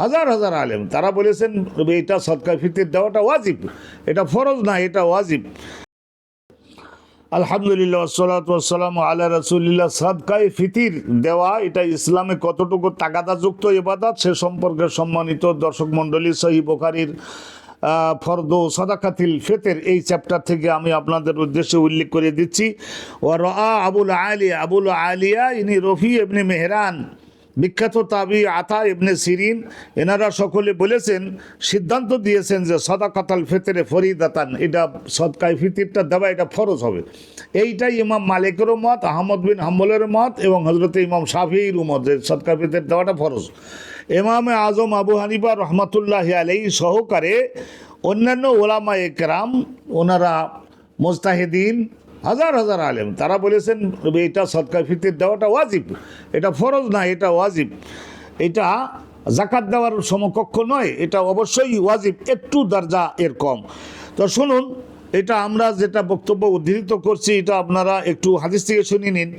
হাজার হাজার আলেম, তারা বলেছেন এটা সদকা ফিতির দেওয়াটা ওয়াজিব। এটা ফরজ না, এটা ওয়াজিব। আলহামদুলিল্লাহ সালাতাম আল্লাহ রসুলিল্লাহ। সদকায় ফিতির দেওয়া, এটা ইসলামে কতটুকু তাগাদাযুক্ত এবাদাত সে সম্পর্কে সম্মানিত দর্শক মণ্ডলী সহি বোখারির ফরদ সদাকাতিল ফেতের, এই চ্যাপ্টার থেকে আমি আপনাদের উদ্দেশ্যে উল্লেখ করে দিচ্ছি। ও রা আবুল আলিয়া আবুল আলিয়া ইনি রফি এমনি মেহরান। বিখ্যাত তাবি আতা ইবনে সিরিন, এনারা সকলে বলেছেন, সিদ্ধান্ত দিয়েছেন যে সদা সদাকাতাল ফেতেরে ফরিদাতান, এটা সদকায় ফিতিরটা দেওয়া, এটা ফরজ হবে। এইটাই ইমাম মালিকেরও মত, আহমদ বিন হাম্বলের মত এবং হজরত ইমাম শাফির মত যে সদকা ফিতের দেওয়াটা ফরজ। ইমামে আজম আবু হানিফা রহমতুল্লাহ আলাই সহকারে অন্যান্য ওলামা একরাম ওনারা মোস্তাহিদিন হাজার হাজার আলেম, তারা বলেছেন এটা সদকা ফিতির দেওয়াটা ওয়াজিব। এটা ফরজ না, এটা ওয়াজিব। এটা জাকাত দেওয়ার সমকক্ষ নয়, এটা অবশ্যই ওয়াজিব, একটু দরজা এর কম। তো শুনুন, এটা আমরা যেটা বক্তব্য উদ্ধৃত করছি, এটা আপনারা একটু হাদিস থেকে শুনে নিন।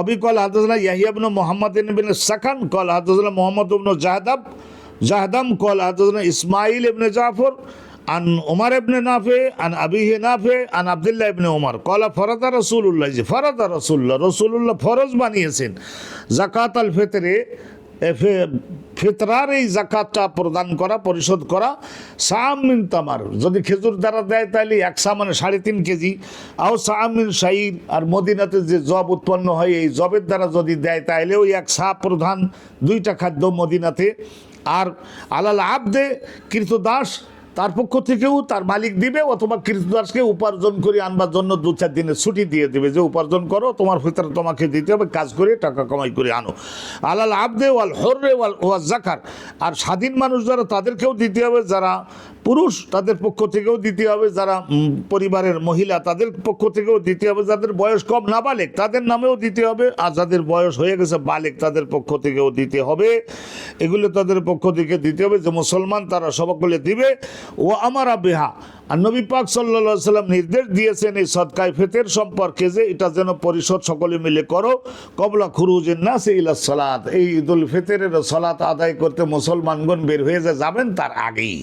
অবিকল হাদুল্লাহ ইয়াহিয়াবন মোহাম্মদ ইবিন সাকান কল হাদুল্লাহ মোহাম্মদ ইবন জাহাদাব, জাহাদাম কল হাদুল্লাহ ইসমাইল ইবনে জাফর আন ওমার এবনে নাফে, আন আবিহে নাফে, আন আবদুল্লাহ ইবনে ওমার। কলা ফরাদা রসুল্লাহ যে ফরাদা রসুল্লাহ রসুল্লাহ ফরজ বানিয়েছেন। জাকাত আল ফেতরে ফেতরার এই জাকাতটা প্রদান করা, পরিশোধ করা সামিন তামার। যদি খেজুর দ্বারা দেয় তাহলে একসা মানে সাড়ে তিন কেজি। আও সামিন শাহির আর মদিনাতে যে জব উৎপন্ন হয়, এই জবের দ্বারা যদি দেয় তাহলে ওই একশা প্রধান দুইটা খাদ্য মদিনাতে। আর আলাল আবদে কৃতদাস তার পক্ষ থেকেও তার মালিক দিবে, অথবা কৃতদাসকে উপার্জন করে আনবার জন্য দু চার দিনের ছুটি দিয়ে দেবে যে, উপার্জন করো, তোমার ভিতরে তোমাকে দিতে হবে, কাজ করে, টাকা কমাই করে আনো। আলাল আবদে ওয়াল হর্রে ওয়াল ওয়াজ জাকার। আর স্বাধীন মানুষ যারা, তাদেরকেও দিতে হবে, যারা পুরুষ তাদের পক্ষ থেকেও দিতে হবে, যারা পরিবারের মহিলা তাদের পক্ষ থেকেও দিতে হবে, যাদের বয়স কম না বালেক তাদের নামেও দিতে হবে, আর যাদের বয়স হয়ে গেছে বালেক তাদের পক্ষ থেকেও দিতে হবে। এগুলো তাদের পক্ষ থেকে দিতে হবে যে মুসলমান তারা সবকলে দিবে। ও আমার বেহা আর নবী পাক সাল্লা সাল্লাম নির্দেশ দিয়েছেন এই সদকায় ফেতের সম্পর্কে যে এটা যেন পরিষদ সকলে মিলে করো। কবলা খুরুজের না সে ইলা সলাত, এই ঈদুল ফিতরের সলাত আদায় করতে মুসলমানগণ বের হয়ে যাবেন তার আগেই।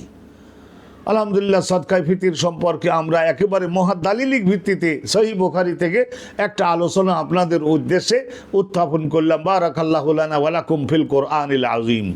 আলহামদুলিল্লাহ সদকায় ফিতির সম্পর্কে আমরা একেবারে মহাদালিলিক ভিত্তিতে সহি বোখারি থেকে একটা আলোচনা আপনাদের উদ্দেশ্যে উত্থাপন করলাম। বারাকাল্লাহ ওয়ালাকুম ফিল কোরআনিল আজিম